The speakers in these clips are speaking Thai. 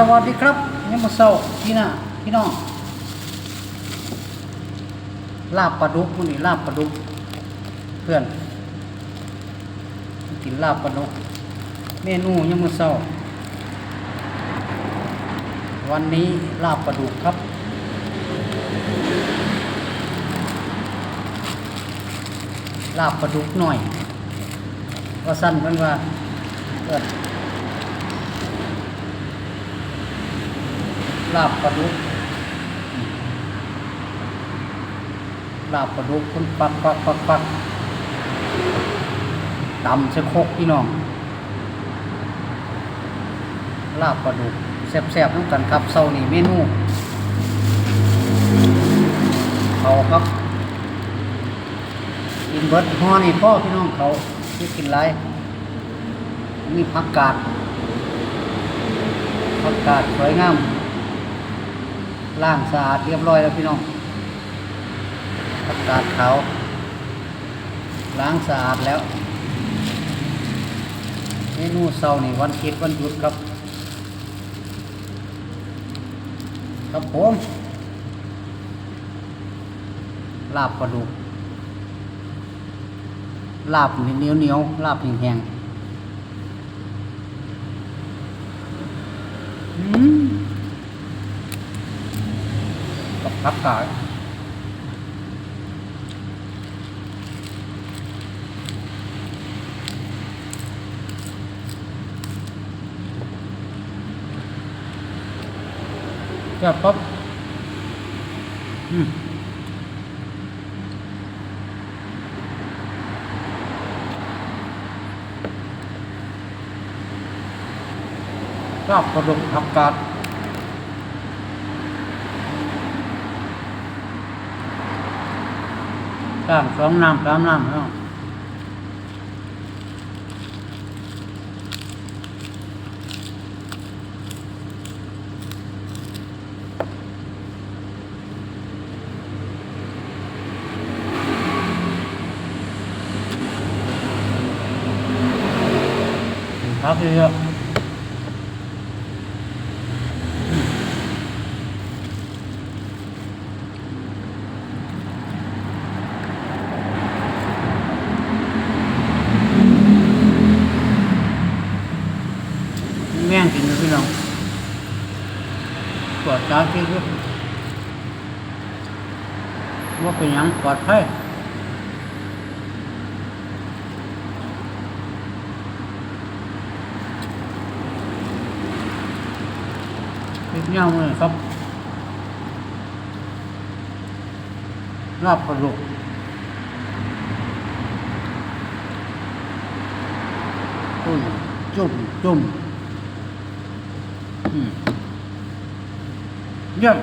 สวัสดีครับยังมาเศร้าพี่น้าพี่น้อง ลาบปลาดุกมื้อนี้ลาบปลาดุก เพื่อนกินลาบปลาดุก เมนูยังมาเศร้า วันนี้ลาบปลาดุกครับ ลาบปลาดุกหน่อย ว่าสั้นเพิ่อนว่าเพื่อน ลาบปลาดุกลาบปลาดุกคุณปักปักปักปักดำเสคกพี่น้อง ลาบปลาดุกแซ่บๆน้ำกันครับเซานี่เมนูเขาครับกินเบิดห่อนี่พ่อพี่น้องเขาที่กินไรมีผักกาดผักกาดสวยงาม ล้างสะอาดเรียบร้อยแล้วพี่น้องผักกาดขาวล้างสะอาดแล้วเมนูเสาร์นี่วันคิดวันหยุดครับ ครับผมลาบปลาดุกลาบเหนียวเหนียวลาบแห้งๆอืม กับพักกาดจับปั๊บอืมลาบกระดูกผักกาด สามสองน้ำสามน้ำเนาะครับเยอะแม่งกินเลยพี่น้องปลอด จากที่ว่าเป็นหยังปลอดภัยติดเงาเลยครับลาบปลาดุกอุ้ยจุ่มจุ่มอืม เยี่ยม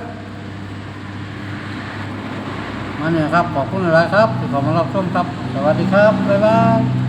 มาเนี่ยครับ ขอบคุณหลายครับที่เข้ามารับชมครับ สวัสดีครับ บ๊ายบาย